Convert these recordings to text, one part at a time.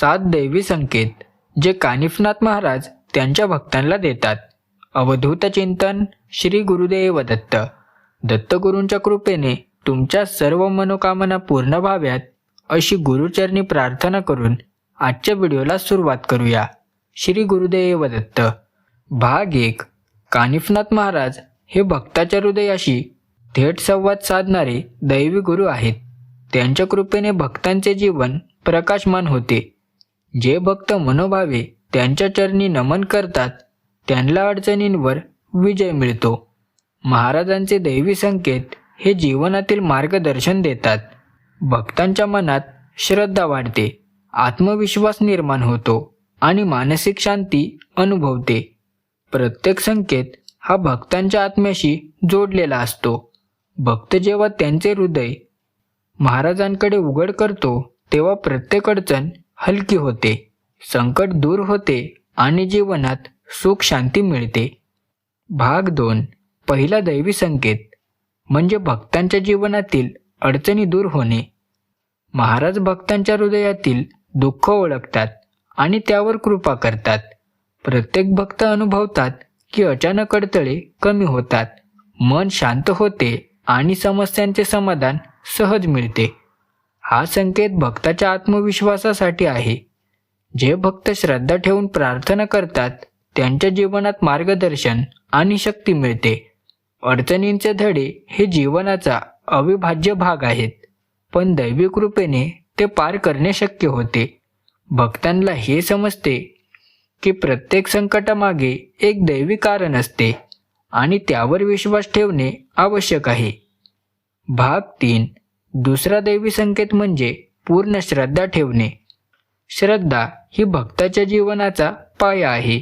सात दैवी संकेत जे कानिफनाथ महाराज त्यांच्या भक्तांना देतात. अवधूत चिंतन श्री गुरुदेव दत्त. दत्तगुरूंच्या कृपेने तुमच्या सर्व मनोकामना पूर्ण व्हाव्यात अशी गुरुचरणी प्रार्थना करून आजच्या व्हिडिओला सुरुवात करूया. श्री गुरुदेव दत्त. भाग एक. कानिफनाथ महाराज हे भक्ताच्या हृदयाशी थेट संवाद साधणारे दैवी गुरु आहेत. त्यांच्या कृपेने भक्तांचे जीवन प्रकाशमान होते. जे भक्त मनोभावे त्यांच्या चरणी नमन करतात त्यांना अडचणींवर विजय मिळतो. महाराजांचे दैवी संकेत हे जीवनातील मार्गदर्शन देतात. भक्तांच्या मनात श्रद्धा वाढते आत्मविश्वास निर्माण होतो आणि मानसिक शांती अनुभवते. प्रत्येक संकेत हा भक्तांच्या आत्म्याशी जोडलेला असतो. भक्त जेव्हा त्यांचे हृदय महाराजांकडे उघड करतो तेव्हा प्रत्येक अडचण हलकी होते संकट दूर होते आणि जीवनात सुख शांती मिळते. भाग दोन. पहिला दैवी संकेत म्हणजे भक्तांच्या जीवनातील अडचणी दूर होणे. महाराज भक्तांच्या हृदयातील दुःख ओळखतात आणि त्यावर कृपा करतात. प्रत्येक भक्त अनुभवतात की अचानक अडथळे कमी होतात मन शांत होते आणि समस्यांचे समाधान सहज मिळते. हा संकेत भक्ताच्या आत्मविश्वासासाठी आहे. जे भक्त श्रद्धा ठेवून प्रार्थना करतात त्यांच्या जीवनात मार्गदर्शन आणि शक्ती मिळते. अडचणींचे धडे हे जीवनाचा अविभाज्य भाग आहेत पण दैवी कृपेने ते पार करणे शक्य होते. भक्तांना हे समजते की प्रत्येक संकटामागे एक दैवी कारण असते आणि त्यावर विश्वास ठेवणे आवश्यक आहे. भाग तीन दुसरा दैवी संकेत म्हणजे पूर्ण श्रद्धा ठेवणे. श्रद्धा ही भक्ताच्या जीवनाचा पाया आहे.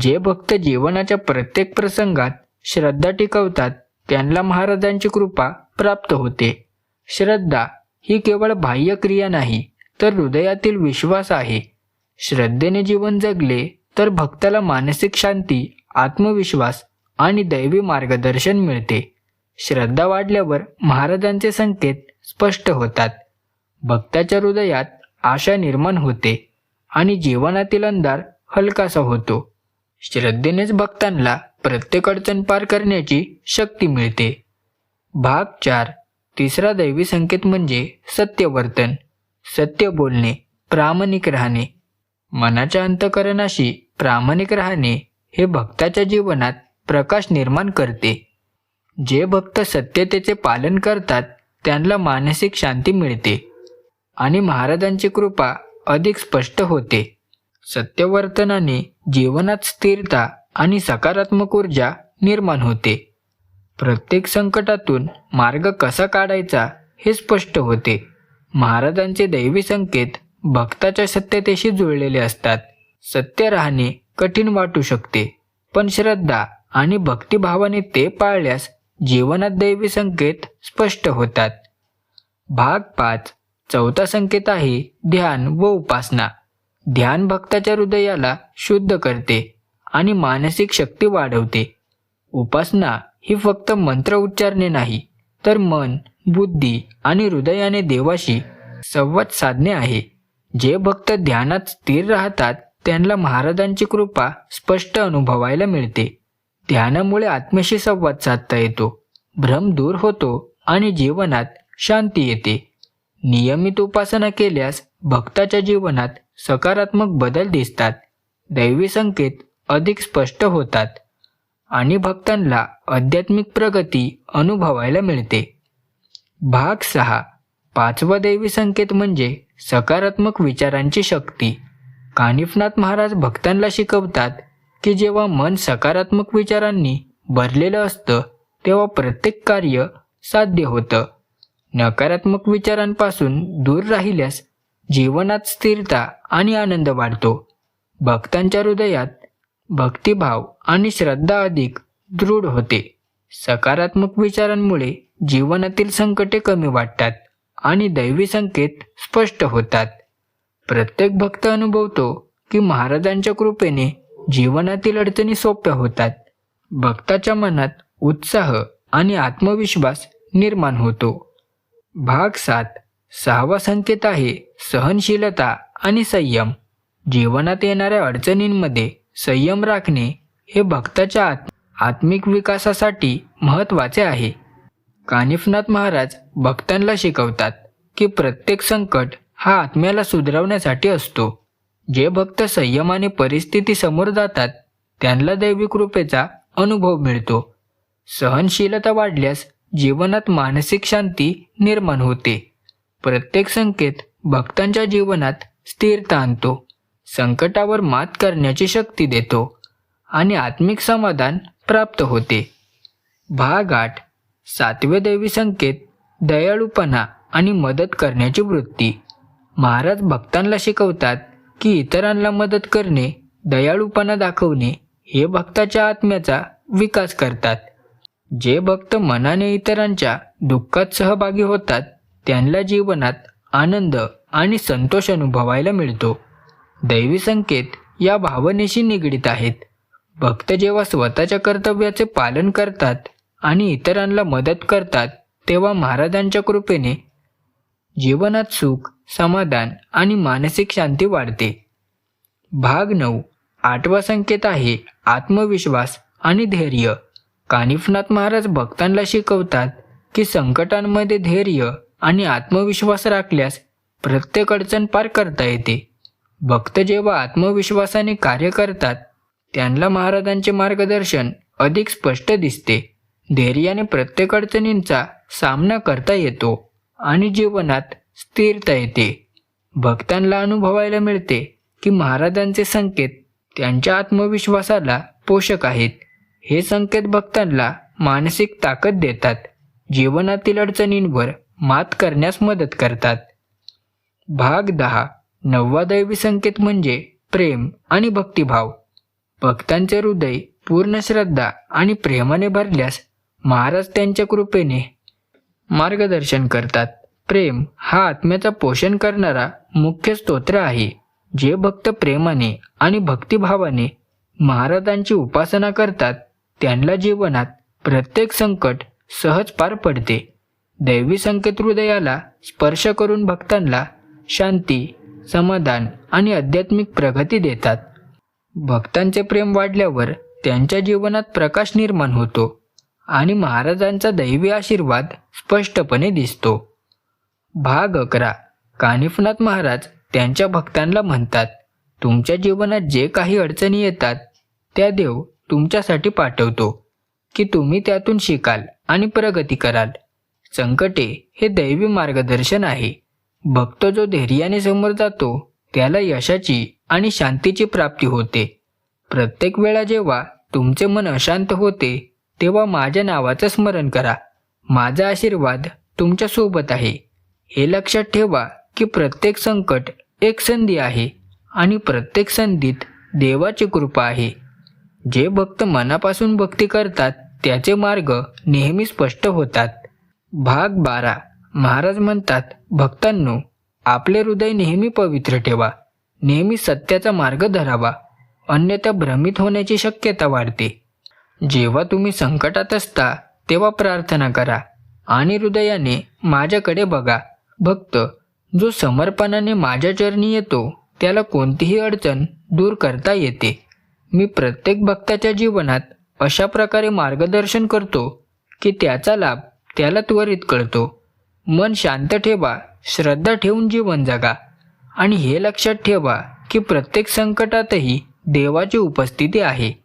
जे भक्त जीवनाच्या प्रत्येक प्रसंगात श्रद्धा टिकवतात त्यांना महाराजांची कृपा प्राप्त होते. श्रद्धा ही केवळ बाह्य क्रिया नाही तर हृदयातील विश्वास आहे. श्रद्धेने जीवन जगले तर भक्ताला मानसिक शांती आत्मविश्वास आणि दैवी मार्गदर्शन मिळते. श्रद्धा वाढल्यावर महाराजांचे संकेत स्पष्ट होतात. भक्ताच्या हृदयात आशा निर्माण होते आणि जीवनातील अंधार हलकासा होतो. श्रद्धेनेच भक्तांना प्रत्येक अडचण पार करण्याची शक्ती मिळते. भाग चार. तिसरा दैवी संकेत म्हणजे सत्यवर्तन. सत्य बोलणे प्रामाणिक राहणे. मनाच्या अंतकरणाशी प्रामाणिक राहणे हे भक्ताच्या जीवनात प्रकाश निर्माण करते. जे भक्त सत्यतेचे पालन करतात त्यांना मानसिक शांती मिळते आणि महाराजांची कृपा अधिक स्पष्ट होते. सत्यवर्तनाने जीवनात स्थिरता आणि सकारात्मक ऊर्जा निर्माण होते. प्रत्येक संकटातून मार्ग कसा काढायचा हे स्पष्ट होते. महाराजांचे दैवी संकेत भक्ताच्या सत्यतेशी जुळलेले असतात. सत्य राहणे कठीण वाटू शकते पण श्रद्धा आणि भक्तिभावाने ते पाळल्यास जीवनात दैवी संकेत स्पष्ट होतात. भाग पाच. चौथा संकेत आहे ध्यान व उपासना. ध्यान भक्ताच्या हृदयाला शुद्ध करते आणि मानसिक शक्ती वाढवते. उपासना ही फक्त मंत्र उच्चारणे नाही तर मन बुद्धी आणि हृदयाने देवाशी संवाद साधणे आहे. जे भक्त ध्यानात स्थिर राहतात त्यांना महाराजांची कृपा स्पष्ट अनुभवायला मिळते. ध्यानामुळे आत्म्याशी संवाद साधता येतो. भ्रम दूर होतो आणि जीवनात शांती येते. नियमित उपासना केल्यास भक्ताच्या जीवनात सकारात्मक बदल दिसतात. दैवी संकेत अधिक स्पष्ट होतात आणि भक्तांना आध्यात्मिक प्रगती अनुभवायला मिळते. भाग सहा. पाचवा दैवी संकेत म्हणजे सकारात्मक विचारांची शक्ती. कानिफनाथ महाराज भक्तांना शिकवतात की जेव्हा मन सकारात्मक विचारांनी भरलेलं असतं तेव्हा प्रत्येक कार्य साध्य होतं. नकारात्मक विचारांपासून दूर राहिल्यास जीवनात स्थिरता आणि आनंद वाढतो. भक्तांच्या हृदयात भक्तिभाव आणि श्रद्धा अधिक दृढ होते. सकारात्मक विचारांमुळे जीवनातील संकटे कमी वाटतात आणि दैवी संकेत स्पष्ट होतात. प्रत्येक भक्त अनुभवतो की महाराजांच्या कृपेने जीवनातील अडचणी सोप्या होतात. भक्ताच्या मनात उत्साह आणि आत्मविश्वास निर्माण होतो. भाग सात. सहावा संकेत आहे सहनशीलता आणि संयम. जीवनात येणाऱ्या अडचणींमध्ये संयम राखणे हे भक्ताच्या आत आत्मिक विकासासाठी महत्त्वाचे आहे. कानिफनाथ महाराज भक्तांना शिकवतात की प्रत्येक संकट हा आत्म्याला सुधारवण्यासाठी असतो. जे भक्त संयमाने परिस्थिती समोर जातात त्यांना दैवी कृपेचा अनुभव मिळतो. सहनशीलता वाढल्यास जीवनात मानसिक शांती निर्माण होते. प्रत्येक संकेत भक्तांच्या जीवनात स्थिरता आणतो संकटावर मात करण्याची शक्ती देतो आणि आत्मिक समाधान प्राप्त होते. भाग आठ. सातवे दैवी संकेत दयाळूपणा आणि मदत करण्याची वृत्ती. महाराज भक्तांना शिकवतात की इतरांना मदत करणे दयाळूपणा दाखवणे हे भक्ताच्या आत्म्याचा विकास करतात. जे भक्त मनाने इतरांच्या दुःखात सहभागी होतात त्यांना जीवनात आनंद आणि संतोष अनुभवायला मिळतो. दैवी संकेत या भावनेशी निगडीत आहेत. भक्त जेव्हा स्वतःच्या कर्तव्याचे पालन करतात आणि इतरांना मदत करतात तेव्हा महाराजांच्या कृपेने जीवनात सुख समाधान आणि मानसिक शांती वाढते. भाग नऊ. आठवा संकेत आहे आत्मविश्वास आणि धैर्य. कानिफनाथ महाराज भक्तांना शिकवतात की संकटांमध्ये धैर्य आणि आत्मविश्वास राखल्यास प्रत्येक अडचण पार करता येते. भक्त जेव्हा आत्मविश्वासाने कार्य करतात त्यांना महाराजांचे मार्गदर्शन अधिक स्पष्ट दिसते. धैर्याने प्रत्येक अडचणींचा सामना करता येतो. आणि जीवनात स्थिरता येते. भक्तांना अनुभवायला मिळते की महाराजांचे संकेत त्यांच्या आत्मविश्वासाला पोषक आहेत. हे संकेत भक्तांना मानसिक ताकद देतात. जीवनातील अडचणींवर मात करण्यास मदत करतात. भाग दहा. नववा दैवी संकेत म्हणजे प्रेम आणि भक्तिभाव. भक्तांचे हृदय पूर्ण श्रद्धा आणि प्रेमाने भरल्यास महाराज त्यांच्या कृपेने मार्गदर्शन करतात. प्रेम हा आत्म्याचा पोषण करणारा मुख्य स्तोत्र आहे. जे भक्त प्रेमाने आणि भक्तिभावाने महाराजांची उपासना करतात त्यांना जीवनात प्रत्येक संकट सहज पार पडते. दैवी संकेत हृदयाला स्पर्श करून भक्तांना शांती समाधान आणि आध्यात्मिक प्रगती देतात. भक्तांचे प्रेम वाढल्यावर त्यांच्या जीवनात प्रकाश निर्माण होतो. आणि महाराजांचा दैवी आशीर्वाद स्पष्टपणे दिसतो. भाग अकरा. कानिफनाथ महाराज त्यांच्या भक्तांना म्हणतात तुमच्या जीवनात जे काही अडचणी येतात त्या देव तुमच्यासाठी पाठवतो की तुम्ही त्यातून शिकाल आणि प्रगती कराल. संकटे हे दैवी मार्गदर्शन आहे. भक्त जो धैर्याने समोर जातो त्याला यशाची आणि शांतीची प्राप्ती होते. प्रत्येक वेळा जेव्हा तुमचे मन अशांत होते तेव्हा माझ्या नावाचं स्मरण करा. माझा आशीर्वाद तुमच्यासोबत आहे. हे लक्षात ठेवा की प्रत्येक संकट एक संधी आहे आणि प्रत्येक संधीत देवाची कृपा आहे. जे भक्त मनापासून भक्ती करतात त्याचे मार्ग नेहमी स्पष्ट होतात. भाग बारा. महाराज म्हणतात भक्तांनो आपले हृदय नेहमी पवित्र ठेवा. नेहमी सत्याचा मार्ग धरावा. अन्यथा भ्रमित होण्याची शक्यता वाढते. जेव्हा तुम्ही संकटात असता तेव्हा प्रार्थना करा आणि हृदयाने माझ्याकडे बघा. भक्त जो समर्पणाने माझ्या चरणी येतो त्याला कोणतीही अडचण दूर करता येते. मी प्रत्येक भक्ताच्या जीवनात अशा प्रकारे मार्गदर्शन करतो की त्याचा लाभ त्याला त्वरित कळतो. मन शांत ठेवा श्रद्धा ठेवून जीवन जगा. आणि हे लक्षात ठेवा की प्रत्येक संकटातही देवाची उपस्थिती आहे.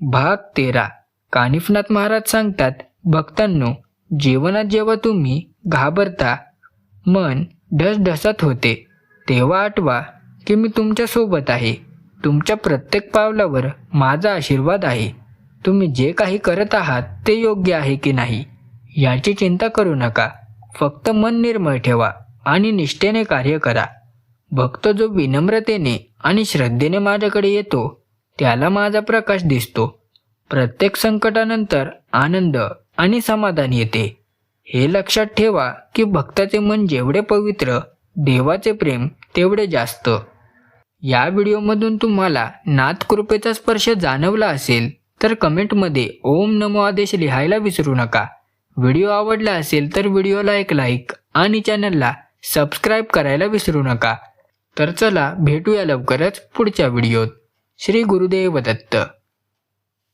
भाग तेरा. कानिफनाथ महाराज सांगतात भक्तांनो जीवनात जेव्हा तुम्ही घाबरता मन ढसढसत होते तेव्हा आठवा की मी तुमच्यासोबत आहे. तुमच्या प्रत्येक पावलावर माझा आशीर्वाद आहे. तुम्ही जे काही करत आहात ते योग्य आहे की नाही याची चिंता करू नका. फक्त मन निर्मळ ठेवा आणि निष्ठेने कार्य करा. भक्त जो विनम्रतेने आणि श्रद्धेने माझ्याकडे येतो त्याला माझा प्रकाश दिसतो. प्रत्येक संकटानंतर आनंद आणि समाधान येते. हे लक्षात ठेवा की भक्ताचे मन जेवढे पवित्र देवाचे प्रेम तेवढे जास्त. या व्हिडिओमधून तुम्हाला नाथ कृपेचा स्पर्श जाणवला असेल तर कमेंटमध्ये ओम नमो आदेश लिहायला विसरू नका. व्हिडिओ आवडला असेल तर व्हिडिओला एक लाईक आणि चॅनलला सबस्क्राईब करायला विसरू नका. तर चला भेटूया लवकरच पुढच्या व्हिडिओत. श्री गुरुदेव दत्त.